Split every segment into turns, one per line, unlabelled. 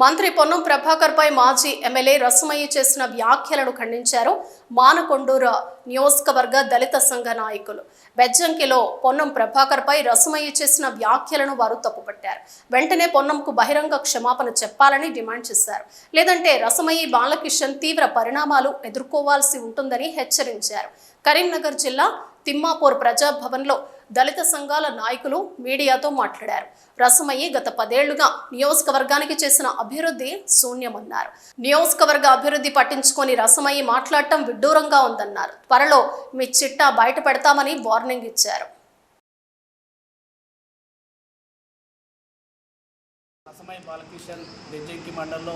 మంత్రి పొన్నం ప్రభాకర్పై మాజీ ఎమ్మెల్యే రసమయ్య చేసిన వ్యాఖ్యలను ఖండించారు మానకొండూరు నియోజకవర్గ దళిత సంఘ నాయకులు. బెజ్జంకిలో పొన్నం ప్రభాకర్పై రసమయ్య చేసిన వ్యాఖ్యలను వారు తప్పుపట్టారు. వెంటనే పొన్నంకు బహిరంగ క్షమాపణ చెప్పాలని డిమాండ్ చేశారు. లేదంటే రసమయ్య బాలకిషన్ తీవ్ర పరిణామాలు ఎదుర్కోవాల్సి ఉంటుందని హెచ్చరించారు. కరీంనగర్ జిల్లా తిమ్మాపూర్ ప్రజాభవన్లో దళిత సంఘాల నాయకులు మీడియాతో మాట్లాడారు. రసమయ్యి గత పదేళ్ళుగా నియోజకవర్గానికి చేసిన అభివృద్ధి శూన్యమన్నారు. నియోజకవర్గ అభివృద్ధి పట్టించుకొని రసమయ్యి మాట్లాడటం విడ్డూరంగా ఉందన్నారు. త్వరలో మీ చిట్టా బయట పెడతామని వార్నింగ్ ఇచ్చారు.
రసమయ్య బాలకిషన్ బెజ్జంకి మండలంలో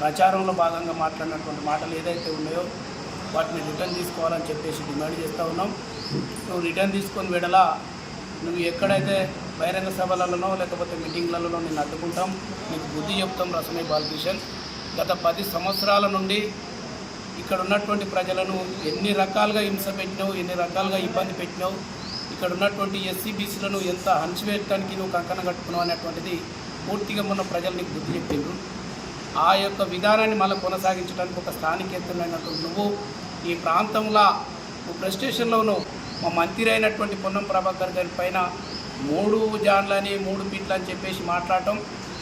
ప్రచారంలో భాగంగా మాట్లాడినటువంటి మాటలు ఏదైతే ఉన్నాయో వాటిని రిటర్న్ తీసుకోవాలని చెప్పేసి డిమాండ్ చేస్తూ ఉన్నాం. నువ్వు రిటర్న్ తీసుకొని వెడలా నువ్వు ఎక్కడైతే బహిరంగ సభలలోనో లేకపోతే మీటింగ్లలో నేను అడ్డుకుంటాం. నీకు బుద్ధి చెప్తాం రసమే బాలకిషన్ గత పది సంవత్సరాల నుండి ఇక్కడ ఉన్నటువంటి ప్రజలను ఎన్ని రకాలుగా హింస పెట్టినావు ఎన్ని రకాలుగా ఇబ్బంది పెట్టినావు ఇక్కడ ఉన్నటువంటి ఎస్సీ బీసీలను ఎంత అణచివేయటానికి నువ్వు కంకణం కట్టుకున్నావు అనేటువంటిది పూర్తిగా మొన్న ప్రజలు నీకు బుద్ధి చెప్పిండ్రు. ఆ యొక్క విధానాన్ని మళ్ళీ కొనసాగించడానికి ఒక స్థానికేతమైనటువంటి నువ్వు ఈ ప్రాంతంలో నువ్వు ప్రెస్ నువ్వు మా మంత్రి అయినటువంటి పొన్నం ప్రభాకర్ గారి పైన మూడు జాన్లని మూడు పీట్లు అని చెప్పేసి మాట్లాడటం.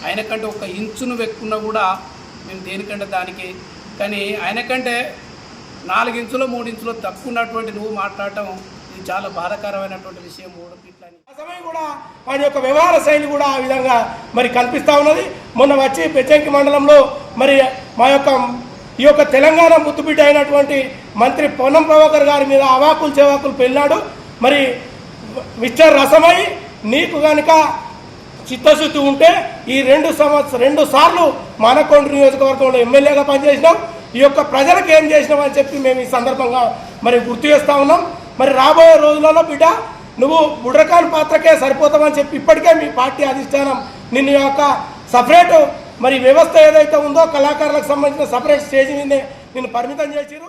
ఆయనకంటే ఒక ఇంచును వెక్కున్నా కూడా మేము దేనికంటే దానికి. కానీ ఆయనకంటే నాలుగించులో మూడించులో మూడు తక్కువ ఉన్నటువంటి నువ్వు మాట్లాడటం ఇది చాలా బాధాకరమైనటువంటి విషయం. మూడు పీట్లు
ఆ సమయం కూడా వాడి యొక్క వ్యవహార శైలి కూడా ఆ విధంగా మరి కల్పిస్తూ ఉన్నది. మొన్న వచ్చి పెచ్చంకి మండలంలో మరి మా యొక్క ఈ యొక్క తెలంగాణ ముద్దుబిడ్డ అయినటువంటి మంత్రి పొన్నం ప్రభాకర్ గారి మీద అవాకులు చెవాకులు పెళ్ళాడు. మరి మిస్టర్ రసమై నీకు కనుక చిత్తశుద్ధి ఉంటే ఈ రెండు సంవత్సరం రెండు సార్లు మానకొండ నియోజకవర్గంలో ఎమ్మెల్యేగా పనిచేసినాం ఈ యొక్క ప్రజలకు ఏం చేసినాం అని చెప్పి మేము ఈ సందర్భంగా మరి గుర్తు చేస్తా ఉన్నాం. మరి రాబోయే రోజులలో బిడ్డ నువ్వు బుడ్రకాన్ పాత్రకే సరిపోతామని చెప్పి ఇప్పటికే మీ పార్టీ అధిష్టానం నిన్ను యొక్క సపరేటు మరి వ్యవస్థ ఏదైతే ఉందో కళాకారులకు సంబంధించిన సపరేట్ స్టేజ్ మీద నిన్ను పరిమితం చేసిరు